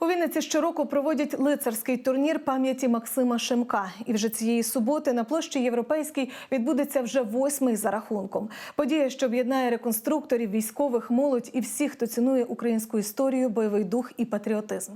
У Вінниці щороку проводять лицарський турнір пам'яті Максима Шемка. І вже цієї суботи на площі Європейській відбудеться вже восьмий за рахунком. Подія, що об'єднає реконструкторів, військових, молодь і всіх, хто цінує українську історію, бойовий дух і патріотизм.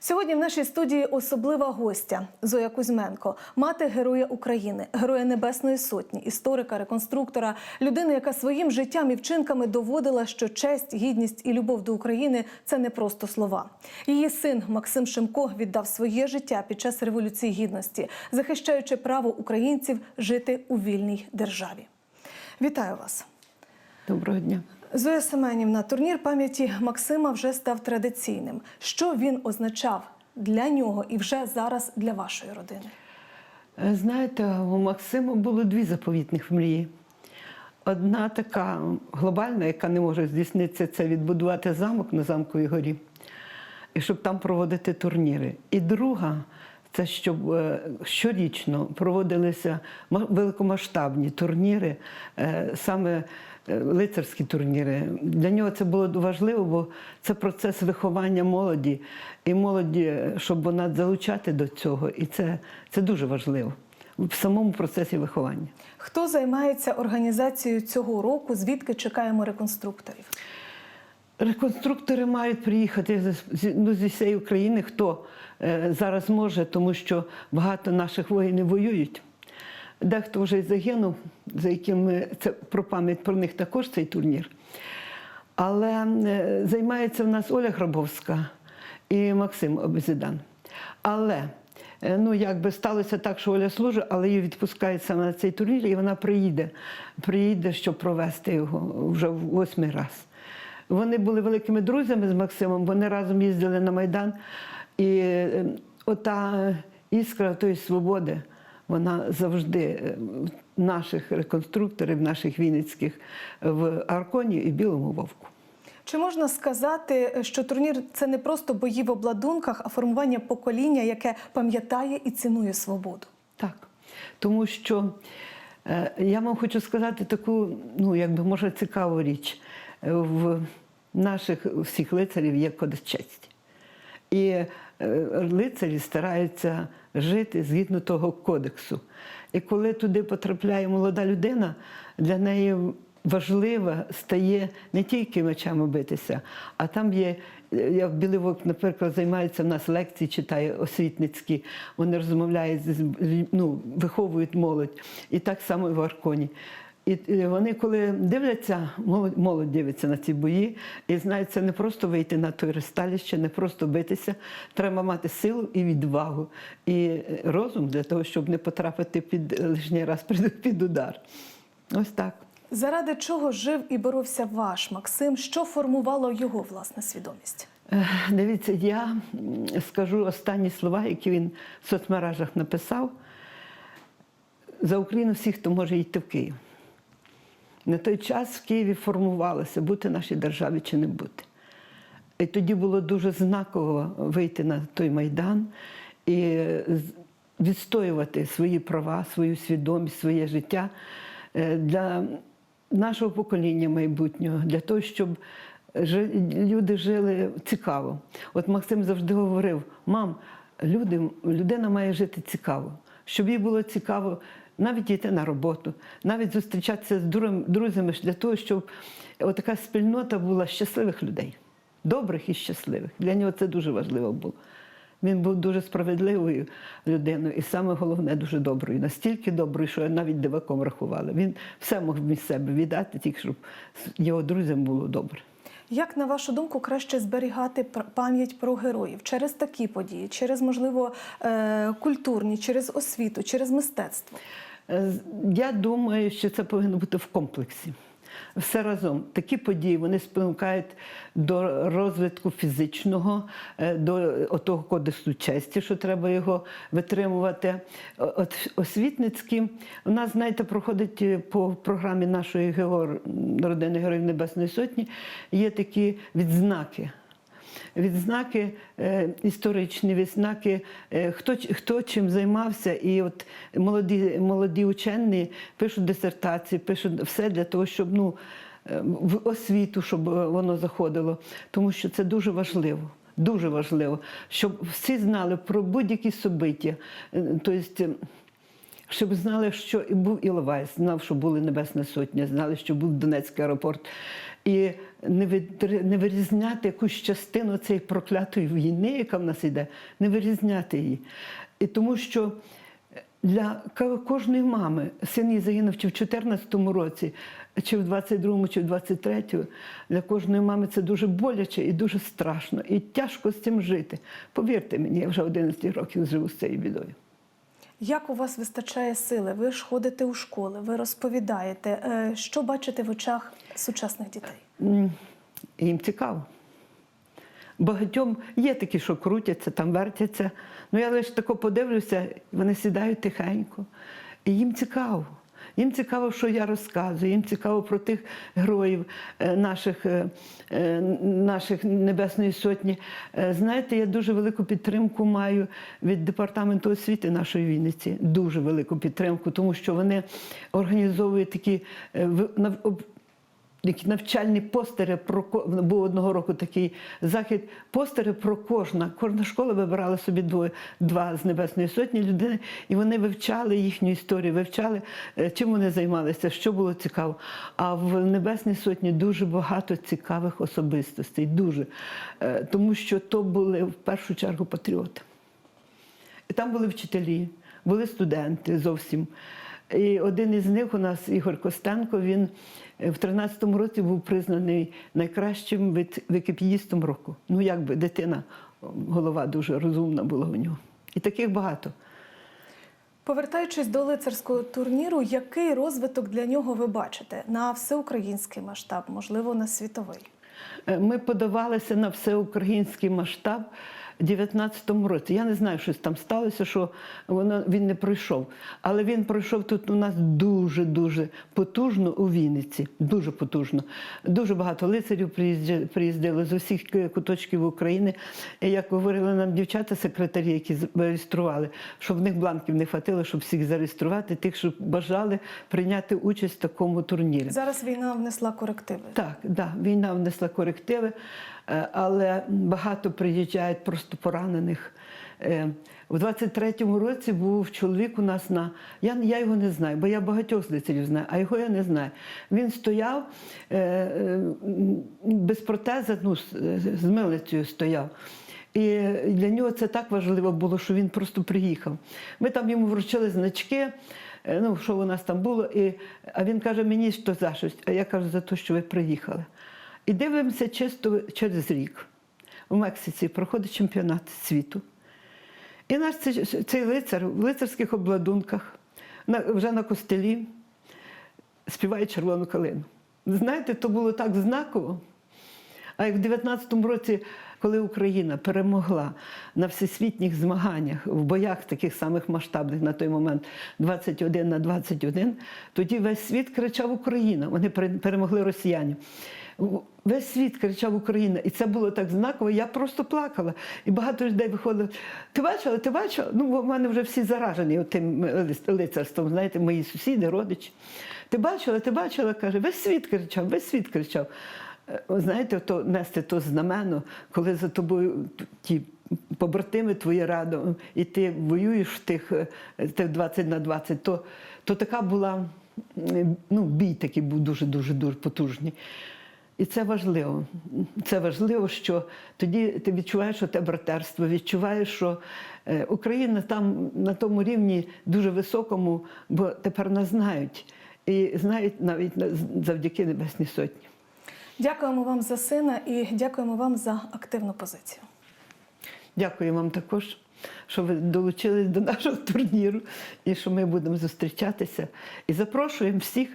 Сьогодні в нашій студії особлива гостя Зоя Кузьменко, мати героя України, героя Небесної Сотні, історика, реконструктора, людина, яка своїм життям і вчинками доводила, що честь, гідність і любов до України це не просто слова. Її син Максим Шемко віддав своє життя під час революції гідності, захищаючи право українців жити у вільній державі. Вітаю вас. Доброго дня. Зоя Семенівна, турнір пам'яті Максима вже став традиційним. Що він означав для нього і вже зараз для вашої родини? Е, Знаєте, у Максима було дві заповітних мрії. Одна така глобальна, яка не може здійснитися, це відбудувати замок на замковій горі, і щоб там проводити турніри. І друга це щоб е, щорічно проводилися ма- великомасштабні турніри, е, саме е, лицарські турніри. Для нього це було важливо, бо це процес виховання молоді, і молоді, щоб вона залучати до цього. І це, це дуже важливо в самому процесі виховання. Хто займається організацією цього року? Звідки чекаємо реконструкторів? Реконструктори мають приїхати ну, зі всієї України, хто е, зараз може, тому що багато наших воїнів воюють. Дехто вже загинув, за яким це про пам'ять про них також цей турнір. Але е, займається в нас Оля Грабовська і Максим Обезідан. Але е, ну, якби сталося так, що Оля служить, але її відпускають саме на цей турнір, і вона приїде, приїде, щоб провести його вже в восьмий раз. Вони були великими друзями з Максимом, вони разом їздили на Майдан. І е, ота іскра тої свободи, вона завжди е, в наших реконструкторів, наших вінницьких в Арконі і Білому Вовку. Чи можна сказати, що турнір це не просто бої в обладунках, а формування покоління, яке пам'ятає і цінує свободу? Так. Тому що е, я вам хочу сказати таку, ну, якби може, цікаву річ. Е, В наших всіх лицарів є кодекс честі. І е, лицарі стараються жити згідно того кодексу. І коли туди потрапляє молода людина, для неї важливо стає не тільки мечами битися, а там є. Я в Білий наприклад, займаються в нас лекції, читає освітницькі, вони розмовляють, ну, виховують молодь. І так само і в Арконі. І вони, коли дивляться, молодь, дивиться на ці бої, і знають, це не просто вийти на той ресталіще, не просто битися. Треба мати силу і відвагу, і е, розум для того, щоб не потрапити під лишній раз під, удар. Ось так. Заради чого жив і боровся ваш Максим? Що формувало його власне свідомість? Е, Дивіться, я скажу останні слова, які він в соцмережах написав. За Україну всіх, хто може йти в Київ. На той час в Києві формувалося, бути нашій державі чи не бути. І тоді було дуже знаково вийти на той майдан і відстоювати свої права, свою свідомість, своє життя е, для нашого покоління майбутнього, для того, щоб люди жили цікаво. От Максим завжди говорив: мам, люди, людина має жити цікаво, щоб їй було цікаво навіть йти на роботу, навіть зустрічатися з друзями для того, щоб така спільнота була щасливих людей, добрих і щасливих. Для нього це дуже важливо було. Він був дуже справедливою людиною, і саме головне, дуже доброю. Настільки доброю, що навіть диваком рахували. Він все мог від себе віддати, тільки щоб його друзям було добре. Як на вашу думку краще зберігати пам'ять про героїв через такі події, через можливо е, культурні, через освіту, через мистецтво? Я думаю, що це повинно бути в комплексі. Все разом такі події вони спонукають до розвитку фізичного, е, до того кодексу честі, що треба його витримувати. От освітницькі у нас, знаєте, проходить е, по програмі нашої ГЕОР родини Героїв Небесної Сотні. Є такі відзнаки. Відзнаки е, історичні, відзнаки, е, хто, хто чим займався, і от молоді, молоді учені пишуть дисертації, пишуть все для того, щоб ну, е, в освіту, щоб воно заходило, тому що це дуже важливо. дуже важливо, щоб всі знали про будь-які собиття. Тобто, щоб знали, що і був Іловайськ, знав, що були Небесна Сотня, знали, що був Донецький аеропорт. І не, відри- не вирізняти якусь частину цієї проклятої війни, яка в нас йде, не вирізняти її. І тому що для кожної мами син її загинув чи в 2014 році, чи в 22-му, чи в 23-му, для кожної мами це дуже боляче і дуже страшно. І тяжко з цим жити. Повірте мені, я вже 11 років живу з цією бідою. Як у вас вистачає сили? Ви ж ходите у школи, ви розповідаєте. Е, Що бачите в очах сучасних дітей? Їм цікаво. Багатьом є такі, що крутяться, там вертяться. Ну я лише тако подивлюся, вони сідають тихенько. І їм цікаво. Їм цікаво, що я розказую, їм цікаво про тих героїв е, наших, е, е, наших Небесної Сотні. Знаєте, я дуже велику підтримку маю від департаменту освіти нашої Вінниці. Дуже велику підтримку, тому що вони організовують такі навчальні постери про був одного року такий захід. Постери про кожна. Кожна школа вибирала собі двоє, два з Небесної Сотні людини, і вони вивчали їхню історію, вивчали, е, чим вони займалися, що було цікаво. А в Небесній Сотні дуже багато цікавих особистостей. Дуже. Е, Тому що то були в першу чергу патріоти. І там були вчителі, були студенти зовсім. І один із них у нас, Ігор Костенко, він е, в 13-му році був признаний найкращим вікіпедістом року. Ну, якби дитина, голова дуже розумна була у нього. І таких багато. Повертаючись до лицарського турніру, який розвиток для нього ви бачите на всеукраїнський масштаб, можливо, на світовий? Е, Ми подавалися на всеукраїнський масштаб 19-му році. Я не знаю, що там сталося, що воно, він не пройшов. Але він пройшов тут у нас дуже-дуже потужно у Вінниці. Дуже потужно. Дуже багато лицарів приїздили з усіх куточків України. І як говорили нам дівчата-секретарі, які з- реєстрували, щоб в них бланків не хватило, щоб всіх зареєструвати, тих, що бажали прийняти участь в такому турнірі. Зараз війна внесла корективи. Так, да, війна внесла корективи, але багато приїжджають просто поранених. Е, У 23-му році був чоловік у нас на. Я, я його не знаю, бо я багатьох лицарів знаю, а його я не знаю. Він стояв е, е, без протеза, ну, з, милицею стояв. І для нього це так важливо було, що він просто приїхав. Ми там йому вручили значки, е, ну, що у нас там було. І, а він каже, мені що за щось, а я кажу, за те, що ви приїхали. І дивимося чисто через рік. У Мексиці проходить чемпіонат світу. І наш цей, цей лицар в лицарських обладунках, на, вже на костелі, співає червону калину. Знаєте, то було так знаково. А як в 19-му році, коли Україна перемогла на всесвітніх змаганнях в боях таких самих масштабних на той момент 21 на 21, тоді весь світ кричав Україна. Вони перемогли росіянів. Весь світ кричав Україна, і це було так знаково. Я просто плакала. І багато людей виходило. Ти бачила, ти бачила? Ну, в мене вже всі заражені тим лицарством, знаєте, мої сусіди, родичі. Ти бачила, ти бачила, каже, весь світ кричав, весь світ кричав. Е, Знаєте, то нести то знамено, коли за тобою ті побратими твої радо, і ти воюєш тих, е, тих 20 на 20, то, то така була, ну, бій такий був дуже-дуже дуже потужний. І це важливо. Це важливо, що тоді ти відчуваєш, що те братерство, відчуваєш, що е, Україна там на тому рівні дуже високому, бо тепер нас знають. І знають навіть на- завдяки Небесній Сотні. Дякуємо вам за сина і дякуємо вам за активну позицію. Дякую вам також, що ви долучились до нашого турніру і що ми будемо зустрічатися. І запрошуємо всіх.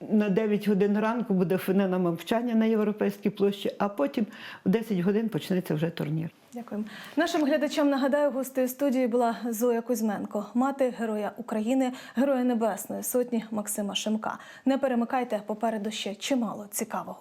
На 9 годин ранку буде фінальне мовчання на Європейській площі, а потім в 10 годин почнеться вже турнір. Дякуємо. Нашим глядачам нагадаю, гостею студії була Зоя Кузьменко, мати Героя України, Героя Небесної Сотні Максима Шемка. Не перемикайте попереду ще чимало цікавого.